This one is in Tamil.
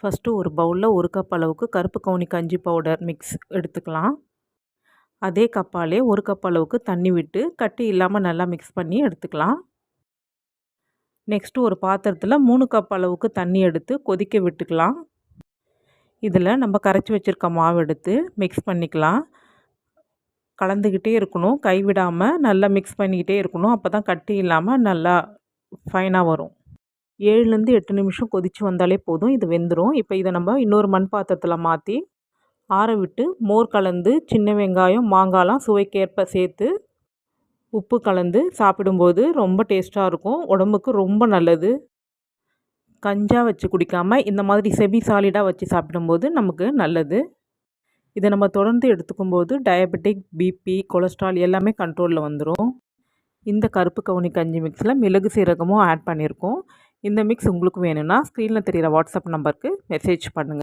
ஃபஸ்ட்டு ஒரு பவுலில் ஒரு கப் அளவுக்கு கருப்பு கவுனி கஞ்சி பவுடர் மிக்ஸ் எடுத்துக்கலாம். அதே கப்பாலே ஒரு கப் அளவுக்கு தண்ணி விட்டு கட்டி இல்லாமல் நல்லா மிக்ஸ் பண்ணி எடுத்துக்கலாம். நெக்ஸ்ட்டு ஒரு பாத்திரத்தில் மூணு கப் அளவுக்கு தண்ணி எடுத்து கொதிக்க விட்டுக்கலாம். இதில் நம்ம கரைச்சி வச்சுருக்க மாவு எடுத்து மிக்ஸ் பண்ணிக்கலாம். கலந்துக்கிட்டே இருக்கணும். கைவிடாமல் நல்லா மிக்ஸ் பண்ணிக்கிட்டே இருக்கணும். அப்போ தான் கட்டி இல்லாமல் நல்லா ஃபைனாக வரும். ஏழுலேருந்து எட்டு நிமிஷம் கொதித்து வந்தாலே போதும். இது வெந்துடும் இப்போ இதை நம்ம இன்னொரு மண் பாத்திரத்தில் மாற்றி ஆற விட்டு மோர் கலந்து சின்ன வெங்காயம் மாங்காய்லாம் சுவைக்கேற்ப சேர்த்து உப்பு கலந்து சாப்பிடும்போது ரொம்ப டேஸ்ட்டாக இருக்கும். உடம்புக்கு ரொம்ப நல்லது. கஞ்சாக வச்சு குடிக்காமல் இந்த மாதிரி செபி சாலிடாக வச்சு சாப்பிடும்போது நமக்கு நல்லது. இதை நம்ம தொடர்ந்து எடுத்துக்கும்போது டயபெட்டிக் பிபி கொலஸ்ட்ரால் எல்லாமே கண்ட்ரோலில் வந்துடும் இந்த கருப்பு கவுனி கஞ்சி மிக்ஸில் மிளகு சீரகமும் ஆட் பண்ணியிருக்கோம். இந்த மிக்ஸ் உங்களுக்கு வேணும்னா ஸ்க்ரீனில் தெரிகிற வாட்ஸ்அப் நம்பருக்கு மெசேஜ் பண்ணுங்கள்